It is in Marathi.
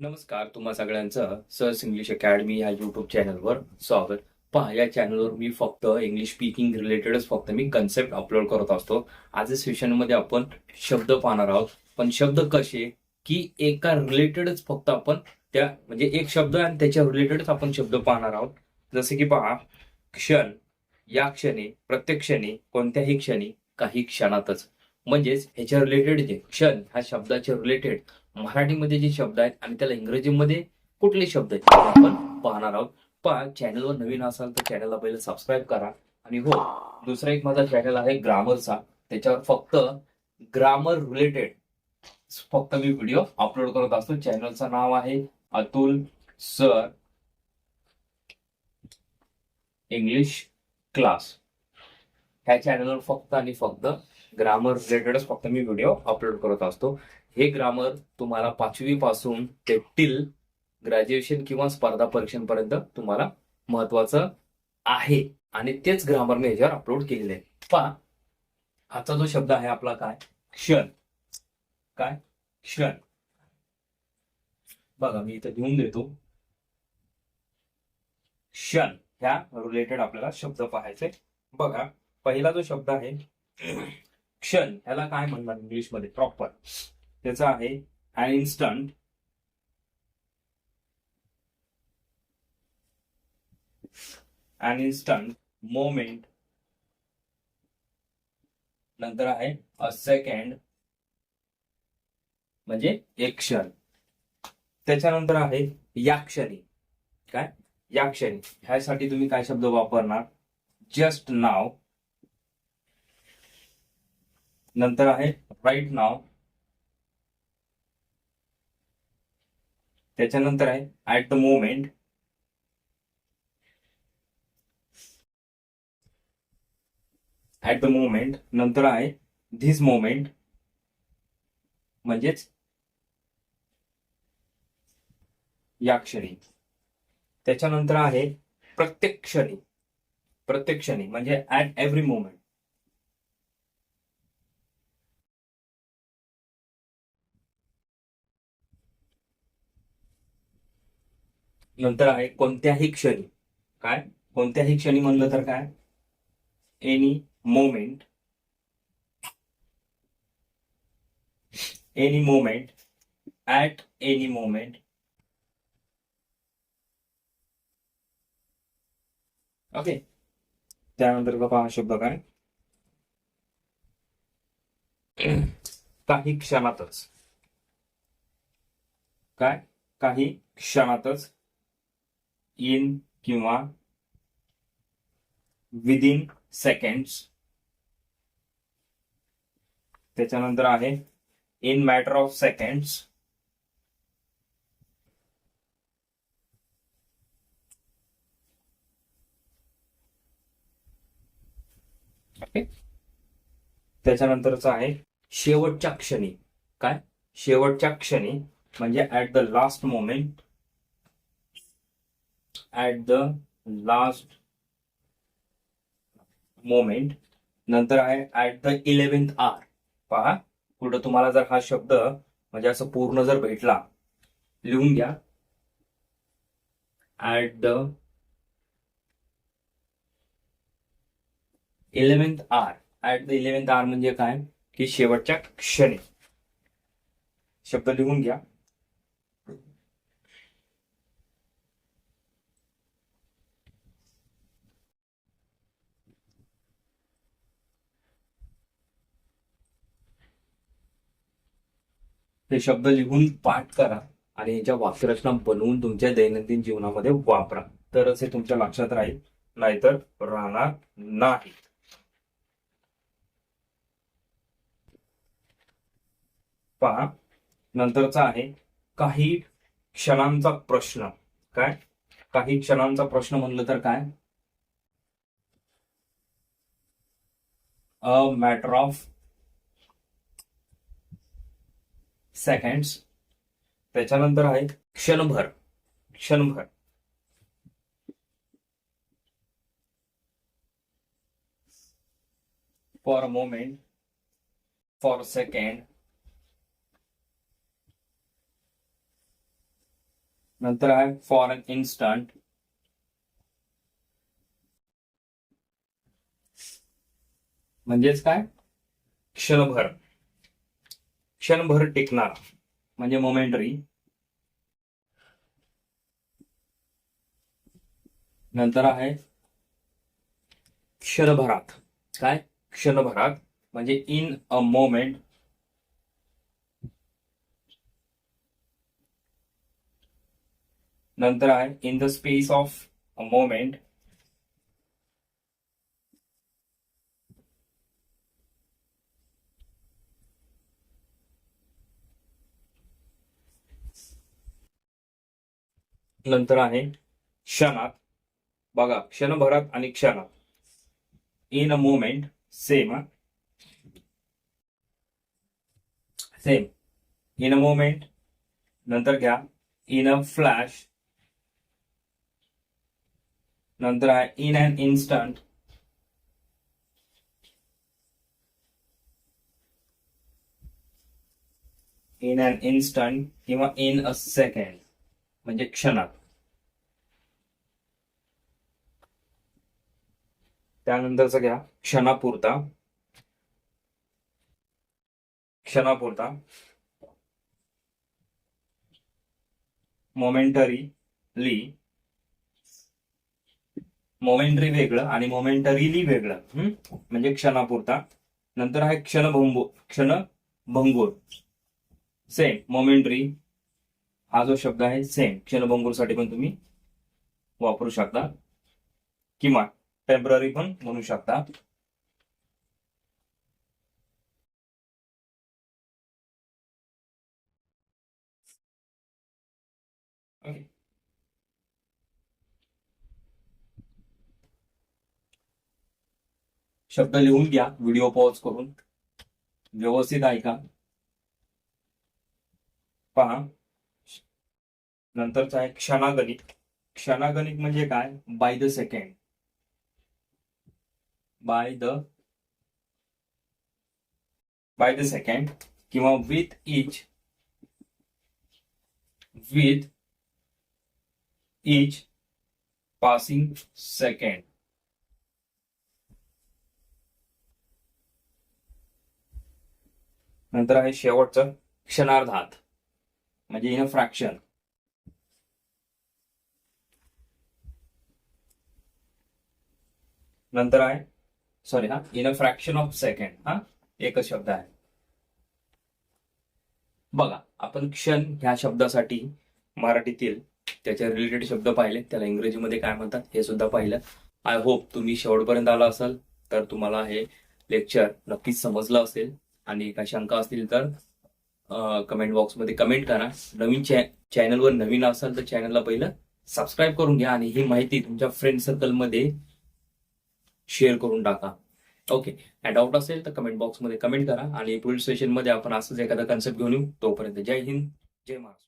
नमस्कार तुम्हा सगळ्यांचं सर्स इंग्लिश अकॅडमी या युट्यूब चॅनलवर स्वागत. पहा या चॅनलवर मी फक्त इंग्लिश स्पीकिंग रिलेटेडच फक्त मी कन्सेप्ट अपलोड करत असतो. आजच्या सेशनमध्ये आपण शब्द पाहणार आहोत. पण शब्द कसे की एका रिलेटेडच फक्त आपण त्या म्हणजे एक शब्द आणि त्याच्या रिलेटेडच आपण शब्द पाहणार आहोत. जसे की पहा क्षण या क्षणी प्रत्येक क्षणी कोणत्याही क्षणी काही क्षणातच. म्हणजेच ह्याच्या रिलेटेड जे क्षण ह्या शब्दाच्या रिलेटेड मराठीमध्ये जे शब्द आहेत आणि त्याला इंग्रजीमध्ये कुठले शब्द आहेत ते आपण पाहणार आहोत. पण चॅनलवर नवीन असाल तर चॅनलला पहिले सबस्क्राईब करा. आणि हो दुसरा एक माझा चॅनल आहे ग्रामरचा. त्याच्यावर फक्त ग्रामर रिलेटेड फक्त मी व्हिडिओ अपलोड करत असतो. चॅनलचं नाव आहे अतुल सर इंग्लिश क्लास ह्या चॅनलवर फक्त आणि फक्त ग्रामर रिलेटेडच फक्त मी व्हिडिओ अपलोड करत असतो. हे ग्रामर तुम्हाला पाचवी पासून ते टिल ग्रॅज्युएशन किंवा स्पर्धा परीक्षांपर्यंत तुम्हाला महत्वाचं आहे. आणि तेच ग्रामर मी ह्याच्यावर अपलोड केलेले आहे. पहा आजचा जो शब्द आहे आपला काय? क्षण. काय? क्षण. बघा मी इथं लिहून देतो. क्षण. ह्या रिलेटेड आपल्याला शब्द पाहायचे. बघा पहिला जो शब्द आहे क्षण. ह्याला काय म्हणणार इंग्लिशमध्ये? प्रॉपर. त्याचा आहे an instant an instant moment. नंतर आहे अ सेकंड. म्हणजे एक क्षण. त्याच्यानंतर आहे याक्षरी काय? याक्षरी ह्यासाठी तुम्ही काय शब्द वापरणार? जस्ट नाव नंतर आहे राईट नाव त्याच्यानंतर आहे at the moment at the moment नंतर आहे धिस मोमेंट म्हणजेच या क्षणी. त्याच्यानंतर आहे प्रत्येक क्षणी. प्रत्येक क्षणी. म्हणजे ऍट एव्हरी मोमेंट नंतर आहे कोणत्याही क्षणी. काय? कोणत्याही क्षणी म्हणलं तर काय? Any moment any moment at any moment okay त्यानंतर बाबा हा शब्द काय? काही क्षणातच. काय? काही क्षणातच. इन किंवा विदिन सेकंड्स त्याच्यानंतर आहे इन मॅटर ऑफ सेकंड्स त्याच्यानंतरच आहे शेवटच्या क्षणी. काय? शेवटच्या क्षणी म्हणजे at the last moment at the last moment नंतर आहे ऍट द इलेव्हन्थ आर पहा कुठं तुम्हाला जर हा शब्द म्हणजे असं पूर्ण जर भेटला लिहून घ्या. At the eleventh hour at the eleventh hour म्हणजे काय? की शेवटच्या क्षणी. शब्द लिहून घ्या. हे शब्द लिहून पाठ करा आणि याच्या वाक्यरचना बनवून तुमच्या दैनंदिन जीवनामध्ये वापरा. तरच हे तुमच्या लक्षात राहील. नाहीतर राहणार नाही. पहा नंतरचा आहे काही क्षणांचा प्रश्न. काय? काही क्षणांचा प्रश्न म्हणलं तर काय? अ मॅटर ऑफ सेकंड्स त्याच्यानंतर आहे क्षणभर. क्षणभर. For a moment for second नंतर आहे फॉर अन इन्स्टंट म्हणजेच काय? क्षणभर. क्षणभर टिकणारा म्हणजे मोमेंटरी नंतर आहे क्षणभरात. काय? क्षणभरात म्हणजे इन अ मोमेंट नंतर आहे in the space of a moment नंतर आहे क्षणात. बघा, क्षणभरात आणि क्षणात. In a moment same same in a moment नंतर घ्या. इन अ फ्लॅश नंतर आहे in an instant in an instant किंवा इन अ सेकंड म्हणजे क्षणात. त्यानंतरचा घ्या. क्षणापुरता. क्षणापुरता. मोमेंटरीली मोमेंटरी वेगळं आणि मोमेंटरीली वेगळं. म्हणजे क्षणापुरता. नंतर आहे क्षणभंगूर क्षणभंगूर. सेम मोमेंटरी हा जो शब्द आहे सेम क्षणभंगूरसाठी पण तुम्ही वापरू शकता. किंवा टेंपररी पण म्हणू शकता. Okay. शब्द लिहून घ्या व्हिडिओ पॉज करून. व्यवस्थित ऐका. पहा. नंतरचा आहे क्षणागणित क्षणागणित म्हणजे काय? By the second by the by the second किंवा with each with each passing second नंतर आहे शेवटचं क्षणार्धात. म्हणजे इन अ फ्रॅक्शन नंतर आहे. सॉरी हा. In a fraction of second हा. एकच शब्द आहे. बघा आपण क्षण ह्या शब्दासाठी मराठीतील त्याच्या रिलेटेड शब्द पाहिले. त्याला इंग्रजीमध्ये काय म्हणतात हे सुद्धा पाहिलं. आय होप तुम्ही शेवटपर्यंत आला असाल तर तुम्हाला हे लेक्चर नक्कीच समजलं असेल. आणि काही शंका असतील तर कमेंट बॉक्समध्ये कमेंट करा. नवीन चॅनलवर नवीन असाल तर चॅनलला पहिलं सबस्क्राईब करून घ्या. आणि ही माहिती तुमच्या फ्रेंड सर्कलमध्ये शेअर करून टाका. ओके. डाऊट असेल तर कमेंट बॉक्समध्ये कमेंट करा आणि पुढील सेशनमध्ये आपण असंच एखादा कन्सेप्ट घेऊन येऊ. तोपर्यंत जय हिंद जय महाराष्ट्र.